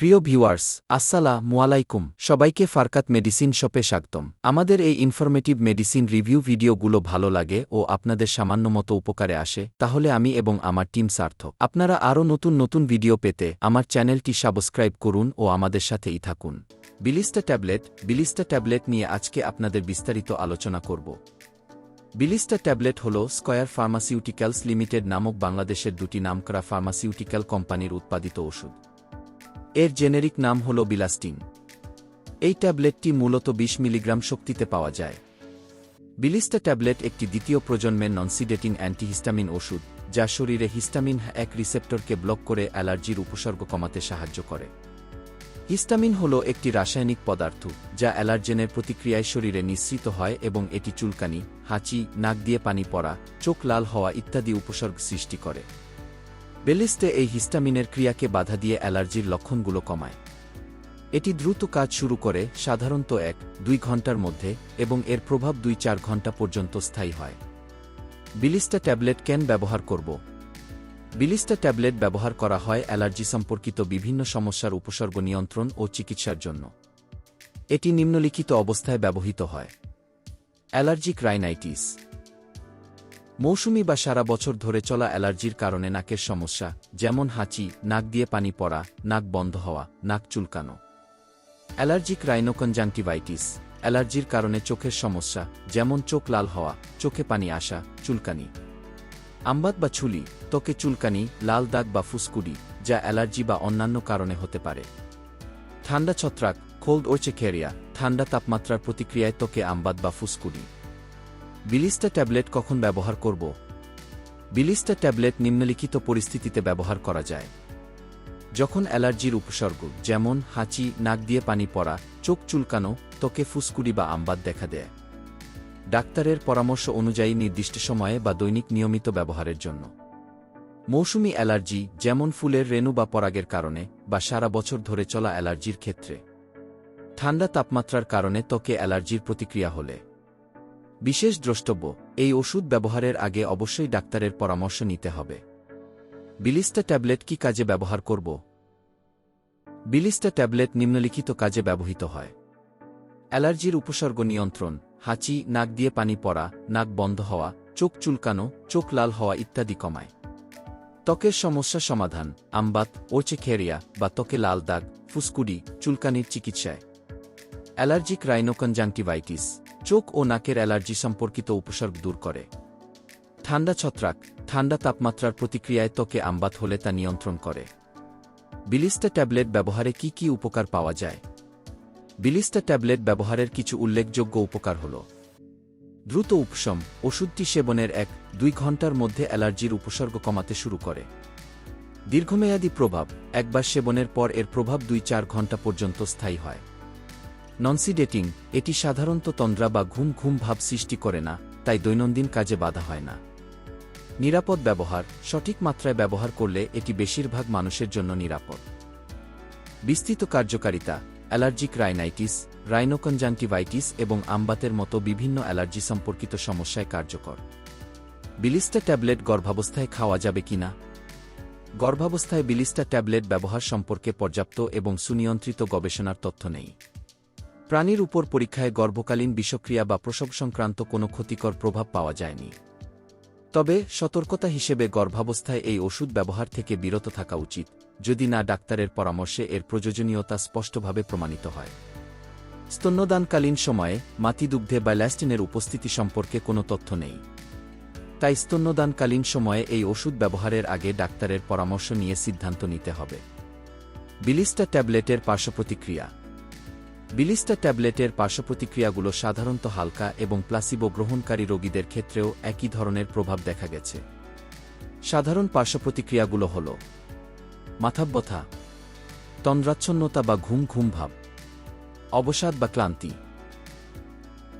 প্রিয় ভিউয়ার্স আসসালা মুয়ালাইকুম সবাইকে ফারকাত মেডিসিন শপে স্বাগতম। আমাদের এই ইনফরমেটিভ মেডিসিন রিভিউ ভিডিওগুলো ভালো লাগে ও আপনাদের সামান্য মতো উপকারে আসে, তাহলে আমি এবং আমার টিম সার্থক। আপনারা আরও নতুন নতুন ভিডিও পেতে আমার চ্যানেলটি সাবস্ক্রাইব করুন ও আমাদের সাথেই থাকুন। বিলিস্টা ট্যাবলেট বিলিস্টা ট্যাবলেট নিয়ে আজকে আপনাদের বিস্তারিত আলোচনা করব। বিলিস্টা ট্যাবলেট হল স্কয়ার ফার্মাসিউটিক্যালস লিমিটেড নামক বাংলাদেশের দুটি নামকরা ফার্মাসিউটিক্যাল কোম্পানির উৎপাদিত ওষুধ। এর জেনেরিক নাম হল বিলাস্টিন। এই ট্যাবলেটটি মূলত ২০ মিলিগ্রাম শক্তিতে পাওয়া যায়। বিলিস্টা ট্যাবলেট একটি দ্বিতীয় প্রজন্মের ননসিডেটিন অ্যান্টিহিস্টামিন ওষুধ, যা শরীরে হিস্টামিন এক রিসেপ্টরকে ব্লক করে অ্যালার্জির উপসর্গ কমাতে সাহায্য করে। হিস্টামিন হল একটি রাসায়নিক পদার্থ, যা অ্যালার্জেনের প্রতিক্রিয়ায় শরীরে নিঃসৃত হয় এবং এটি চুলকানি, হাঁচি, নাক দিয়ে পানি পড়া, চোখ লাল হওয়া ইত্যাদি উপসর্গ সৃষ্টি করে। বেলিস্টে এই হিস্টামিনের ক্রিয়াকে বাধা দিয়ে অ্যালার্জির লক্ষণগুলো কমায়। এটি দ্রুত কাজ শুরু করে, সাধারণত এক, দুই ঘণ্টার মধ্যে এবং এর প্রভাব দুই চার ঘণ্টা পর্যন্ত স্থায়ী হয়। বিলিস্টা ট্যাবলেট কেন ব্যবহার করব? বিলিস্টা ট্যাবলেট ব্যবহার করা হয় অ্যালার্জি সম্পর্কিত বিভিন্ন সমস্যার উপসর্গ নিয়ন্ত্রণ ও চিকিৎসার জন্য। এটি নিম্নলিখিত অবস্থায় ব্যবহৃত হয়। Allergic rhinitis. মৌসুমি বা সারা বছর ধরে চলা অ্যালার্জির কারণে নাকের সমস্যা, যেমন হাঁচি, নাক দিয়ে পানি পড়া, নাক বন্ধ হওয়া, নাক চুলকানো। অ্যালার্জিক রাইনোকনজাংটিভাইটিস অ্যালার্জির কারণে চোখের সমস্যা, যেমন চোখ লাল হওয়া, চোখে পানি আসা, চুলকানি। আমবাত বা ছুলি, ত্বকে চুলকানি, লাল দাগ বা ফুসকুডি, যা অ্যালার্জি বা অন্যান্য কারণে হতে পারে। ঠান্ডা ছত্রাক কোল্ড ওচেকেরিয়া ঠান্ডা তাপমাত্রার প্রতিক্রিয়ায় ত্বকে আমবাত বা ফুসকুডি। বিলিস্টা ট্যাবলেট কখন ব্যবহার করব? বিলিস্টা ট্যাবলেট নিম্নলিখিত পরিস্থিতিতে ব্যবহার করা যায়। যখন অ্যালার্জির উপসর্গ, যেমন হাঁচি, নাক দিয়ে পানি পড়া, চোখ চুলকানো, ত্বকে ফুসকুড়ি বা আমবাদ দেখা দেয়। ডাক্তারের পরামর্শ অনুযায়ী নির্দিষ্ট সময়ে বা দৈনিক নিয়মিত ব্যবহারের জন্য। মৌসুমি অ্যালার্জি, যেমন ফুলের রেণু বা পরাগের কারণে বা সারা বছর ধরে চলা অ্যালার্জির ক্ষেত্রে। ঠান্ডা তাপমাত্রার কারণে ত্বকে অ্যালার্জির প্রতিক্রিয়া হলে। বিশেষ দ্রষ্টব্য, এই ওষুধ ব্যবহারের আগে অবশ্যই ডাক্তারের পরামর্শ নিতে হবে। বিলিস্টা ট্যাবলেট কি কাজে ব্যবহার করব? বিলিস্টা ট্যাবলেট নিম্নলিখিত কাজে ব্যবহৃত হয়। অ্যালার্জির উপসর্গ নিয়ন্ত্রণ, হাঁচি, নাক দিয়ে পানি পড়া, নাক বন্ধ হওয়া, চোখ চুলকানো, চোখ লাল হওয়া ইত্যাদি কমায়। ত্বকের সমস্যা সমাধান, আমবাত ওচেখেরিয়া বা ত্বকে লাল দাগ, ফুসকুডি, চুলকানির চিকিৎসায়। Allergic rhinoconjunctivitis. চোখ ও নাকের অ্যালার্জি সম্পর্কিত উপসর্গ দূর করে। ঠান্ডা ছত্রাক, ঠান্ডা তাপমাত্রার প্রতিক্রিয়ায় ত্বকে আমবাত হলে তা নিয়ন্ত্রণ করে। বিলিস্টা ট্যাবলেট ব্যবহারে কি কি উপকার পাওয়া যায়? বিলিস্টা ট্যাবলেট ব্যবহারের কিছু উল্লেখযোগ্য উপকার হল। দ্রুত উপশম, ওষুধটি সেবনের এক, দুই ঘণ্টার মধ্যে অ্যালার্জির উপসর্গ কমাতে শুরু করে। দীর্ঘমেয়াদী প্রভাব, একবার সেবনের পর এর প্রভাব দুই চার ঘণ্টা পর্যন্ত স্থায়ী হয়। ননসিডেটিং এটি সাধারণত তন্দ্রা বা ঘুম ঘুম ভাব সৃষ্টি করে না, তাই দৈনন্দিন কাজে বাধা হয় না। নিরাপদ ব্যবহার, সঠিক মাত্রায় ব্যবহার করলে এটি বেশিরভাগ মানুষের জন্য নিরাপদ। বিস্তৃত কার্যকারিতা, অ্যালার্জিক রাইনাইটিস রাইনোকনজান্টিভাইটিস এবং আমবাতের মতো বিভিন্ন অ্যালার্জি সম্পর্কিত সমস্যায় কার্যকর। বিলিস্টা ট্যাবলেট গর্ভাবস্থায় খাওয়া যাবে কিনা গর্ভাবস্থায় বিলিস্টা ট্যাবলেট ব্যবহার সম্পর্কে পর্যাপ্ত এবং সুনিয়ন্ত্রিত গবেষণার তথ্য নেই। প্রাণীর উপর পরীক্ষায় গর্ভকালীন বিষক্রিয়া বা প্রসব সংক্রান্ত কোনো ক্ষতিকর প্রভাব পাওয়া যায়নি। তবে, সতর্কতা হিসেবে গর্ভাবস্থায় এই ওষুধ ব্যবহার থেকে বিরত থাকা উচিত, যদি না ডাক্তারের পরামর্শে এর প্রয়োজনীয়তা স্পষ্টভাবে প্রমাণিত হয়। স্তন্যদানকালীন সময়ে মাতিদুগ্ধে ব্যালাস্টিনের উপস্থিতি সম্পর্কে কোনো তথ্য নেই। তাই স্তন্যদানকালীন সময়ে এই ওষুধ ব্যবহারের আগে ডাক্তারের পরামর্শ নিয়ে সিদ্ধান্ত নিতে হবে। বিলিস্টা ট্যাবলেটের পার্শ্বপ্রতিক্রিয়া বিলিস্টা ট্যাবলেটের পার্শ্বপ্রতিক্রিয়াগুলো সাধারণত হালকা এবং প্লাসিবো গ্রহণকারী রোগীদের ক্ষেত্রেও একই ধরনের প্রভাব দেখা গেছে। সাধারণ পার্শ্বপ্রতিক্রিয়াগুলো হল মাথাব্যথা, তন্দ্রাচ্ছন্নতা বা ঘুম ঘুম ভাব, অবসাদ বা ক্লান্তি।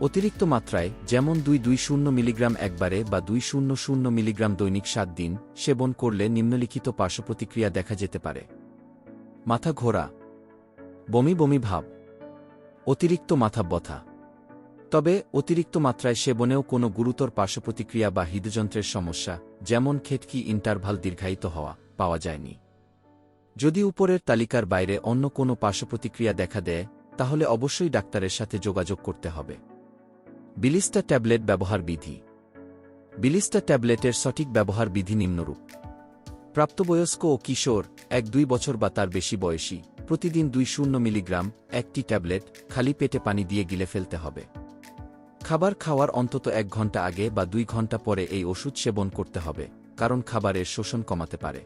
অতিরিক্ত মাত্রায় যেমন দুই দুই শূন্য মিলিগ্রাম একবারে বা দুই শূন্য শূন্য মিলিগ্রাম দৈনিক সাত দিন সেবন করলে নিম্নলিখিত পার্শ্বপ্রতিক্রিয়া দেখা যেতে পারে। মাথা ঘোরা, বমি বমি ভাব। অতিরিক্ত মাথা ব্যথা। তবে, অতিরিক্ত মাত্রায় সেবনেও কোনো গুরুতর পার্শ্বপ্রতিক্রিয়া বা হৃদযন্ত্রের সমস্যা, যেমন খেটকি ইন্টারভাল দীর্ঘায়িত হওয়া, পাওয়া যায়নি। যদি উপরের তালিকার বাইরে অন্য কোনো পার্শ্বপ্রতিক্রিয়া দেখা দেয়, তাহলে অবশ্যই ডাক্তারের সাথে যোগাযোগ করতে হবে। বিলিস্টা ট্যাবলেট ব্যবহার বিধি। বিলিস্টা ট্যাবলেটের সঠিক ব্যবহার বিধি নিম্নরূপ। প্রাপ্তবয়স্ক ও কিশোর, এক দুই বছর বা তার বেশি বয়সী। প্রতিদিন দুই শূন্য মিলিগ্রাম, একটি ট্যাবলেট, খালি পেটে পানি দিয়ে গিলে ফেলতে হবে। খাবার খাওয়ার অন্তত এক ঘণ্টা আগে বা দুই ঘণ্টা পরে এই ওষুধ সেবন করতে হবে, কারণ খাবারের শোষণ কমাতে পারে।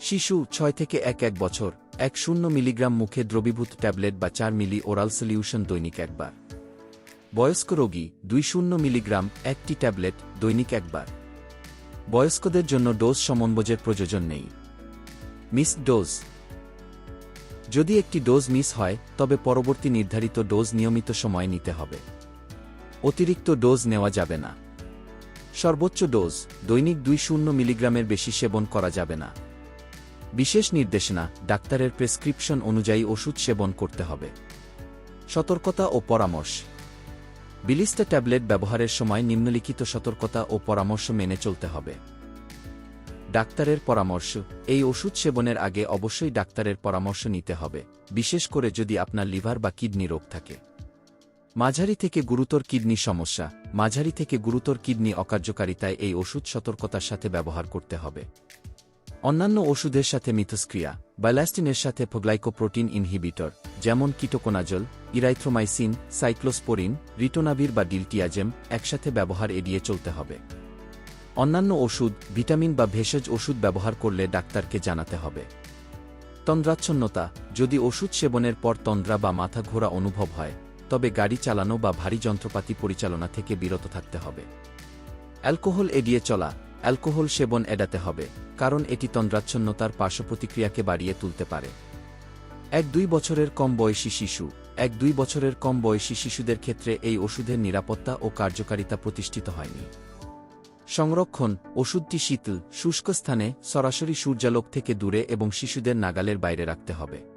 শিশু, ছয় থেকে এক এক বছর এক শূন্য মিলিগ্রাম মুখে দ্রবীভূত ট্যাবলেট বা চার মিলি ওরাল সলিউশন দৈনিক একবার। বয়স্ক রোগী দুই শূন্য মিলিগ্রাম, একটি ট্যাবলেট, দৈনিক একবার। বয়স্কদের জন্য ডোজ সমন্বয়ের প্রয়োজন নেই। মিস ডোজ যদি একটি ডোজ মিস হয়, তবে পরবর্তী নির্ধারিত ডোজ নিয়মিত সময় নিতে হবে। অতিরিক্ত ডোজ নেওয়া যাবে না। সর্বোচ্চ ডোজ, দৈনিক দুই শূন্য মিলিগ্রামের বেশি সেবন করা যাবে না। বিশেষ নির্দেশনা, ডাক্তারের প্রেসক্রিপশন অনুযায়ী ওষুধ সেবন করতে হবে। সতর্কতা ও পরামর্শ। বিলিস্টা ট্যাবলেট ব্যবহারের সময় নিম্নলিখিত সতর্কতা ও পরামর্শ মেনে চলতে হবে। ডাক্তারের পরামর্শ, এই ওষুধ সেবনের আগে অবশ্যই ডাক্তারের পরামর্শ নিতে হবে, বিশেষ করে যদি আপনার লিভার বা কিডনি রোগ থাকে। মাঝারি থেকে গুরুতর কিডনি সমস্যা, মাঝারি থেকে গুরুতর কিডনি অকার্যকারিতায় এই ওষুধ সতর্কতার সাথে ব্যবহার করতে হবে। অন্যান্য ওষুধের সাথে মিথস্ক্রিয়া, ব্যালাস্টিনের সাথে প্রোগ্লাইকোপ্রোটিন ইনহিবিটর, যেমন কিটোকোনাজল, ইরাইথ্রোমাইসিন, সাইক্লোস্পোরিন, রিটোনাভির বা ডিলটিয়াজেম, একসাথে ব্যবহার এড়িয়ে চলতে হবে। অন্যান্য ওষুধ, ভিটামিন বা ভেষজ ওষুধ ব্যবহার করলে ডাক্তারকে জানাতে হবে। তন্দ্রাচ্ছন্নতা, যদি ওষুধ সেবনের পর তন্দ্রা বা মাথা ঘোরা অনুভব হয়, তবে গাড়ি চালানো বা ভারী যন্ত্রপাতি পরিচালনা থেকে বিরত থাকতে হবে। অ্যালকোহল এড়িয়ে চলা, অ্যালকোহল সেবন এড়াতে হবে, কারণ এটি তন্দ্রাচ্ছন্নতার পার্শ্বপ্রতিক্রিয়াকে বাড়িয়ে তুলতে পারে। এক দুই বছরের কম বয়সী শিশু, এক দুই বছরের কম বয়সী শিশুদের ক্ষেত্রে এই ওষুধের নিরাপত্তা ও কার্যকারিতা প্রতিষ্ঠিত হয়নি। সংরক্ষণ, ওষুধটি শীতল, শুষ্ক স্থানে সরাসরি সূর্যালোক থেকে দূরে এবং শিশুদের নাগালের বাইরে রাখতে হবে।